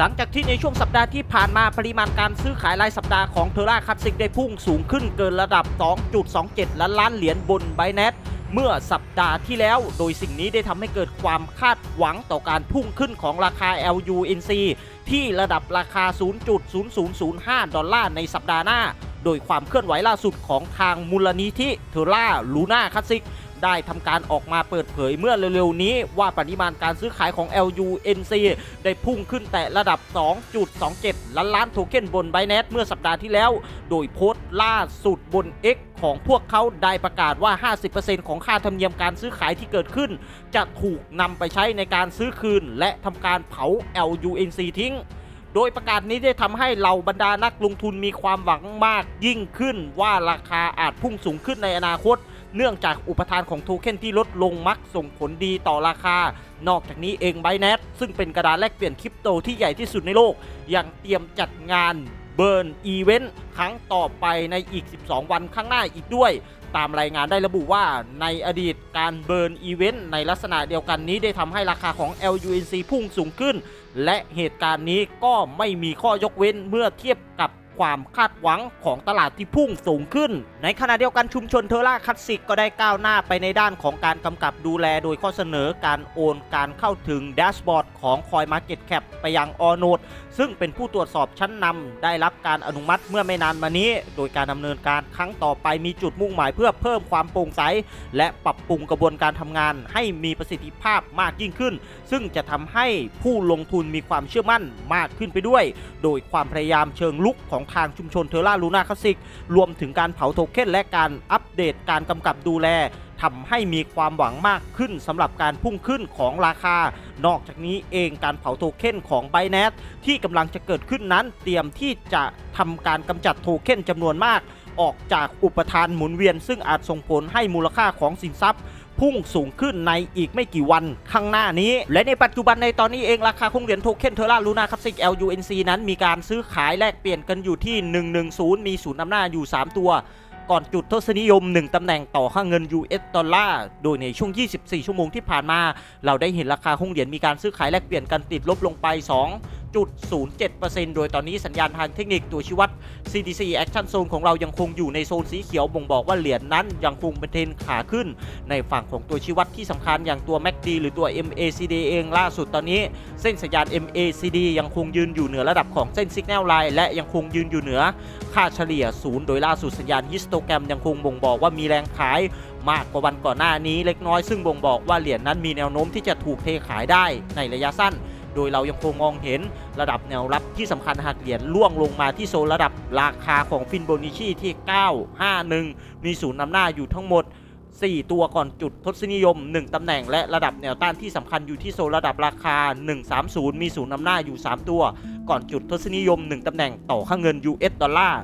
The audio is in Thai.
หลังจากที่ในช่วงสัปดาห์ที่ผ่านมาปริมาณการซื้อขายรายสัปดาห์ของเทอร่าคลาสสิกได้พุ่งสูงขึ้นเกินระดับ 2.27 ล้านล้านเหรียญบนไบแนทเมื่อสัปดาห์ที่แล้ว โดยสิ่งนี้ได้ทำให้เกิดความคาดหวังต่อการพุ่งขึ้นของราคา LUNC ที่ระดับราคา 0.0005 ดอลลาร์ในสัปดาห์หน้า โดยความเคลื่อนไหวล่าสุดของทางมูลนิธิเทอร่าลูน่าคลาสสิก ได้ทำการออกมาเปิดเผยเมื่อเร็วๆนี้ว่าปริมาณการซื้อขายของ LUNC ได้พุ่งขึ้นแต่ระดับ 2.27 ล้านล้านโทเค็นบน b i n a n c e เมื่อสัปดาห์ที่แล้ว โดยโพสต์ล่าสุดบน X ของพวกเขาได้ประกาศว่า 50%ของค่าธรรมเนียมการซื้อขายที่เกิดขึ้น จะถูกนำไปใช้ในการซื้อคืน และทำการเผา LUNC ทิ้งโดยประกาศนี้ได้ทำให้เหล่าบรรดานักลงทุนมีความหวังมากยิ่งขึ้นว่าราคาอาจพุ่งสูงขึ้นในอนาคต เนื่องจากอุปทานของโทเค็นที่ลดลงมักส่งผลดีต่อราคา นอกจากนี้เอง b บ n a t ซึ่งเป็นกระดานแลกเปลี่ยนคริปโตที่ใหญ่ที่สุดในโลก ยังเตรียมจัดงานเบิร์นอีเวนต์ครั้งต่อไปในอีก 12 วันข้างหน้าอีกด้วย ตามรายงานได้ระบุว่าในอดีตการเบิร์นอีเวนต์ในลักษณะเดียวกันนี้ได้ทำให้ราคาของ LUNC พุ่งสูงขึ้น และเหตุการณ์นี้ก็ไม่มีข้อยกเว้นเมื่อเทียบกับ ความคาดหวังของตลาดที่พุ่งสูงขึ้น ในขณะเดียวกันชุมชนเทอร่าคลาสสิกก็ได้ก้าวหน้าไปในด้านของการกำกับดูแลโดยข้อเสนอการโอนการเข้าถึงแดชบอร์ดของ CoinMarketCap ไปยังออโนดซึ่งเป็นผู้ตรวจสอบชั้นนำได้รับการอนุมัติเมื่อไม่นานมานี้ โดยการดำเนินการครั้งต่อไปมีจุดมุ่งหมายเพื่อเพิ่มความโปร่งใส และปรับปรุงกระบวนการทำงานให้มีประสิทธิภาพมากยิ่งขึ้น ซึ่งจะทำให้ผู้ลงทุนมีความเชื่อมั่นมากขึ้นไปด้วย โดยความพยายามเชิงลุกของทางชุมชนเทอร่าลูน่าคลาสสิก รวมถึงการเผาโทเค็นและการอัปเดตการกำกับดูแลทำให้มีความหวังมากขึ้นสำหรับการพุ่งขึ้นของราคา นอกจากนี้เองการเผาโทเค็นของ b บ n a n c e ที่กำลังจะเกิดขึ้นนั้น เตรียมที่จะทำการกำจัดโทเค็นจำนวนมาก ออกจากอุปทานหมุนเวียน ซึ่งอาจส่งผลให้มูลค่าของสินทรัพย์ พุ่งสูงขึ้นในอีกไม่กี่วันข้างหน้านี้ และในปัจจุบันในตอนนี้เองราคาคงเหรียญโทเค็นเทอร่าลูน่าคลาสสิก LUNC นั้นมีการซื้อขายแลกเปลี่ยนกันอยู่ที่ 110 มีศูนย์อำนาจอยู่ 3 ตัวก่อนจุดทศนิยม 1 ตำแหน่งต่อค่าเงิน US ดอลลาร์ โดยในช่วง 24 ชั่วโมงที่ผ่านมา เราได้เห็นราคาคงเหรียญมีการซื้อขายแลกเปลี่ยนกันติดลบลงไป 2.07%โดยตอนนี้สัญญาณทางเทคนิคตัวชี้วัด CDC Action Zone ของเรายังคงอยู่ในโซนสีเขียวบ่งบอกว่าเหรียญนั้นยังคงเป็นเทรนขาขึ้น ในฝั่งของตัวชี้วัดที่สำคัญอย่างตัว MACD หรือตัว MACD เองล่าสุดตอนนี้ เส้นสัญญาณ MACD ยังคงยืนอยู่เหนือระดับของเส้น Signal Line และยังคงยืนอยู่เหนือค่าเฉลี่ยศูนย์โดยล่าสุดสัญญาณฮิสโตแกรมยังคงบ่งบอกว่ามีแรงขายมากกว่าวันก่อนหน้านี้เล็กน้อยซึ่งบ่งบอกว่าเหรียญนั้นมีแนวโน้มที่จะถูกเทขายได้ในระยะสั้น โดยเรายังคงมองเห็นระดับแนวรับที่สำคัญหากเหรียญล่วงลงมาที่โซนระดับราคาของฟินโบนิชีที่ 951 มีศูนย์นำหน้าอยู่ทั้งหมด 4 ตัวก่อนจุดทศนิยม 1 ตำแหน่งและระดับแนวต้านที่สำคัญอยู่ที่โซนระดับราคา 130 มีศูนย์นำหน้าอยู่ 3 ตัว ก่อนจุดทศนิยม 1 ตำแหน่งต่อค่าเงิน US ดอลลาร์